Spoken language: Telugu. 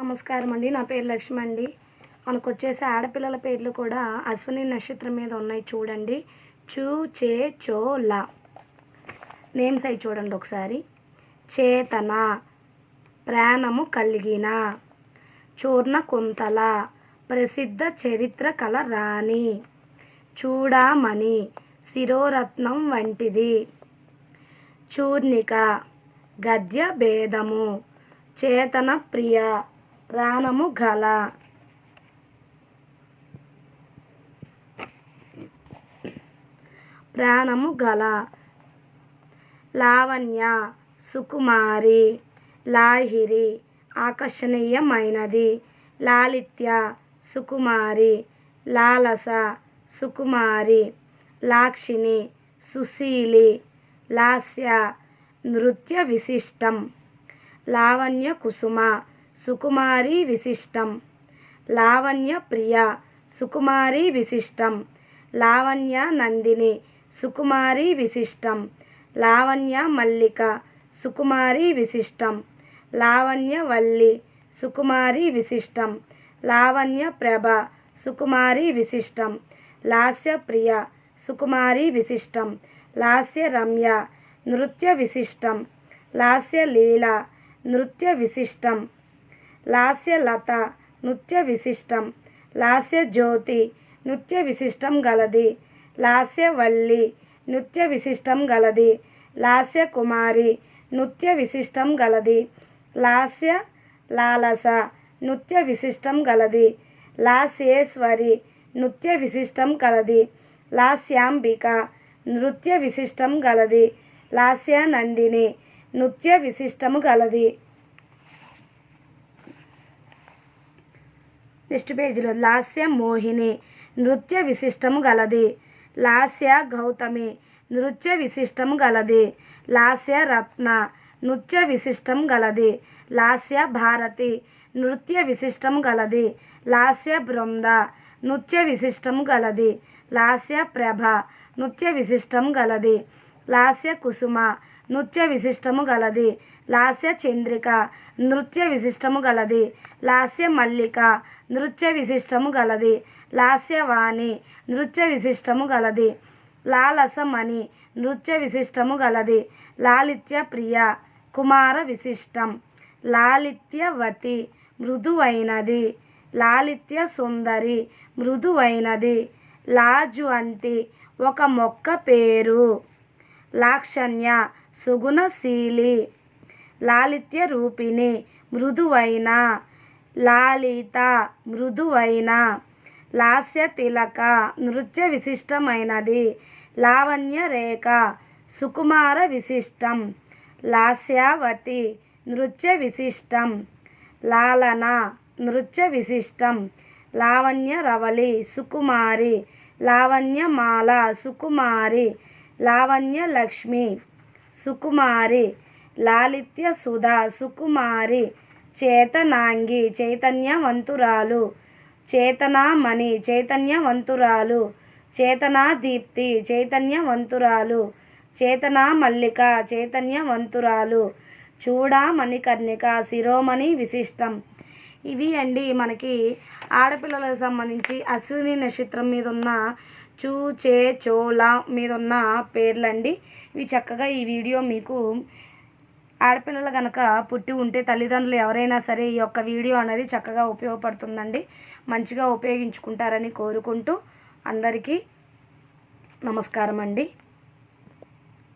నమస్కారం అండి. నా పేరు లక్ష్మి అండి. మనకు వచ్చేసి ఆడపిల్లల పేర్లు కూడా అశ్విని నక్షత్రం మీద ఉన్నాయి చూడండి. చూ చే చో లా. నేమ్స్ అయి చూడండి ఒకసారి. చేతన ప్రాణము కలిగిన చూర్ణ కుంతల ప్రసిద్ధ చరిత్ర కల రాణి చూడామణి శిరోరత్నం వంటిది. చూర్ణిక గద్య భేదము చేతన ప్రియ ప్రాణము గల. ప్రాణము గల. లావణ్య సుకుమారి లాహిరి ఆకర్షణీయమైనది. లాలిత్య సుకుమారి లాలస సుకుమారి లాక్షిణి సుశీలి లాస్య నృత్య విశిష్టం లావణ్య కుసుమ సుకుమారి విశిష్టం. లావణ్య ప్రియ సుకుమారి విశిష్టం. లావణ్య నందిని సుకుమారి విశిష్టం. లావణ్య మల్లిక సుకుమారి విశిష్టం. లావణ్య వల్లి సుకుమారి విశిష్టం. లావణ్య ప్రభ సుకుమారి విశిష్టం. లాస్య ప్రియ సుకుమారి విశిష్టం. లాస్య రమ్య నృత్య విశిష్టం. లాస్య లీల నృత్య విశిష్టం. లాస్య లత నృత్య విశిష్టం లాస్య జ్యోతి నృత్య విశిష్టం గలది. లాస్య వల్లి నృత్య విశిష్టం గలది. లాస్య కుమారి నృత్య విశిష్టం గలది. లాస్య లాలస నృత్య విశిష్టం గలది. లాస్యేశ్వరి నృత్య విశిష్టం కలది లాస్యాంబిక నృత్య విశిష్టం గలది. లాస్య నందిని నృత్య విశిష్టము గలది. నెక్స్ట్ పేజీలో లాస్య మోహిని నృత్య విశిష్టము గలది. లాస్య గౌతమి నృత్య విశిష్టము గలది. లాస్య రత్న నృత్య విశిష్టం గలది. లాస్య భారతి నృత్య విశిష్టం గలది. లాస్య బృంద నృత్య విశిష్టం గలది. లాస్య ప్రభ నృత్య విశిష్టం గలది. లాస్య కుసుమ నృత్య విశిష్టము గలది. లాస్య చంద్రిక నృత్య విశిష్టము గలది. లాస్య మల్లిక నృత్య విశిష్టము గలది. లాస్యవాణి నృత్య విశిష్టము గలది. లాలసమణి నృత్య విశిష్టము గలది. లాలిత్య ప్రియ కుమార విశిష్టం. లాలిత్యవతి మృదువైనది. లాలిత్య సుందరి మృదువైనది. లాజు అంటి ఒక మొక్క పేరు. లాక్షణ్య సుగుణశీలి లాలిత్య రూపిణి మృదువైన లాలిత మృదువైన లాస్య తిలక నృత్య విశిష్టమైనది లావణ్య రేఖ సుకుమార విశిష్టం లాస్యావతి నృత్య విశిష్టం లాలన నృత్య విశిష్టం లావణ్య రవళి సుకుమారి లావణ్యమాల సుకుమారి లావణ్య లక్ష్మి సుకుమారి లాలిత్య సుధా సుకుమారి చేతనాంగి చైతన్యవంతురాలు చేతనామణి చైతన్యవంతురాలు చేతనా దీప్తి చైతన్యవంతురాలు చేతనా మల్లిక చైతన్యవంతురాలు చూడామణికర్ణిక శిరోమణి విశిష్టం. ఇవి అండి మనకి ఆడపిల్లలకు సంబంధించి అశ్విని నక్షత్రం మీద ఉన్న చూ చే చోళ మీద ఉన్న పేర్లండి. ఇవి చక్కగా ఈ వీడియో మీకు ఆడపిల్లలు కనుక పుట్టి ఉంటే తల్లిదండ్రులు ఎవరైనా సరే ఈ యొక్క వీడియో అనేది చక్కగా ఉపయోగపడుతుందండి. మంచిగా ఉపయోగించుకుంటారని కోరుకుంటూ అందరికీ నమస్కారం అండి